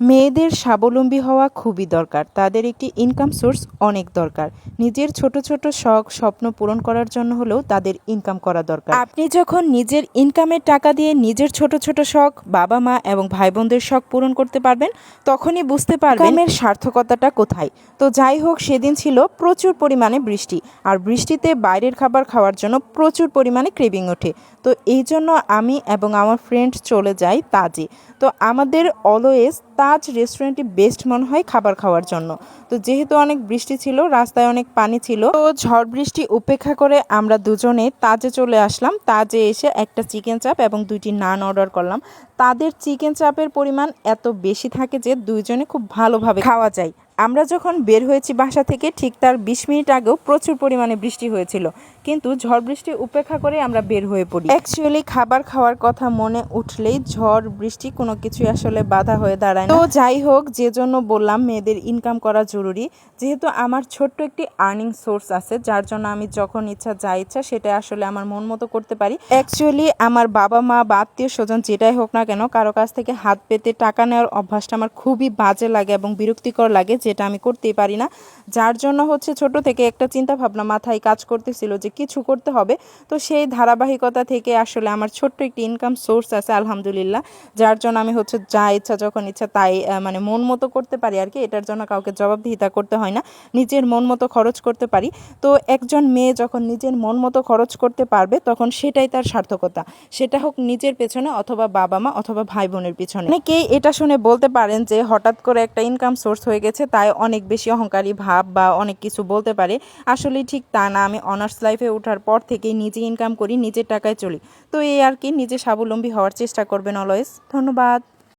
মেয়েদের স্বাবলম্বী হওয়া খুবই দরকার। তাদের একটি ইনকাম সোর্স অনেক দরকার। নিজের ছোট ছোট শখ স্বপ্ন পূরণ করার জন্য হলেও তাদের ইনকাম করা দরকার। আপনি যখন নিজের ইনকামের টাকা দিয়ে নিজের ছোট ছোট শখ বাবা মা এবং ভাই বোনদের শখ পূরণ করতে পারবেন তখনই বুঝতে পারবেন এর সার্থকতাটা কোথায়। তো যাই হোক সেদিন ছিল প্রচুর পরিমাণে বৃষ্টি। আর বৃষ্টিতে বাইরের খাবার খাওয়ার জন্য প্রচুর পরিমাণে ক্রেভিং ওঠে। তো এই জন্য আমি এবং আমার ফ্রেন্ড চলে যাই তাজে। তো আমাদের অলওয়েজ তাজ রেস্টুরেন্টটি বেস্ট মনে হয় খাবার খাওয়ার জন্য। তো যেহেতু অনেক বৃষ্টি ছিল, রাস্তায় অনেক পানি ছিল, তো ঝড় বৃষ্টি উপেক্ষা করে আমরা দুজনে তাজে চলে আসলাম। তাজে এসে একটা চিকেন চাপ এবং দুইটি নান অর্ডার করলাম। তাদের চিকেন চাপের পরিমাণ এত বেশি থাকে যে দুইজনে খুব ভালোভাবে খাওয়া যায়। আমরা যখন বের হয়েছি বাসা থেকে ঠিক তার বিশ মিনিট আগেও প্রচুর পরিমাণে বৃষ্টি হয়েছিল। কিন্তু ঝড় বৃষ্টি উপেক্ষা করে আমরা বের হয়ে পড়ি। অ্যাকচুয়ালি খাবার খাওয়ার কথা মনে উঠলেই ঝড় বৃষ্টি কোনো কিছু আসলে বাধা হয়ে দাঁড়ায় তো যাই হোক যে জন্য বললাম মেয়েদের ইনকাম করা জরুরি। যেহেতু আমার ছোট্ট একটি আর্নিং সোর্স আছে যার জন্য আমি যখন ইচ্ছা যা ইচ্ছা সেটা আসলে আমার মন মতো করতে পারি। অ্যাকচুয়ালি আমার বাবা মা বা আত্মীয় স্বজন যেটাই হোক না কেন কারও কাছ থেকে হাত পেতে টাকা নেওয়ার অভ্যাসটা আমার খুবই বাজে লাগে এবং বিরক্তিকর লাগে। যেটা আমি করতেই পারি না। যার জন্য হচ্ছে ছোট থেকে একটা চিন্তা ভাবনা মাথায় কাজ করতেছিল যে কিছু করতে হবে। তো সেই ধারাবাহিকতা থেকে আসলে আমার ছোট্ট একটি ইনকাম সোর্স আছে, আলহামদুলিল্লাহ। যার জন্য আমি হচ্ছে যা ইচ্ছা, যখন ইচ্ছা তাই মানে মন মতো করতে পারি আর কি। এটার জন্য কাউকে জবাবদিহিতা করতে হয় না। নিজের মন মতো খরচ করতে পারি। তো একজন মেয়ে যখন নিজের মন মতো খরচ করতে পারবে, তখন সেটাই তার সার্থকতা। সেটা হোক নিজের পেছনে অথবা বাবা মা অথবা ভাই বোনের পিছনে। অনেকেই এটা শুনে বলতে পারেন যে হঠাৎ করে একটা ইনকাম সোর্স হয়ে গেছে তাই অনেক বেশি অহংকারী ভাব বা অনেক কিছু বলতে পারে। আসলে ঠিক তা না। আমি অনার্স লাইফে ওঠার পর থেকেই নিজে ইনকাম করি, নিজের টাকায় চলি। তো এই আর কি, নিজে স্বাবলম্বী হওয়ার চেষ্টা করবেন অলওয়েজ ধন্যবাদ।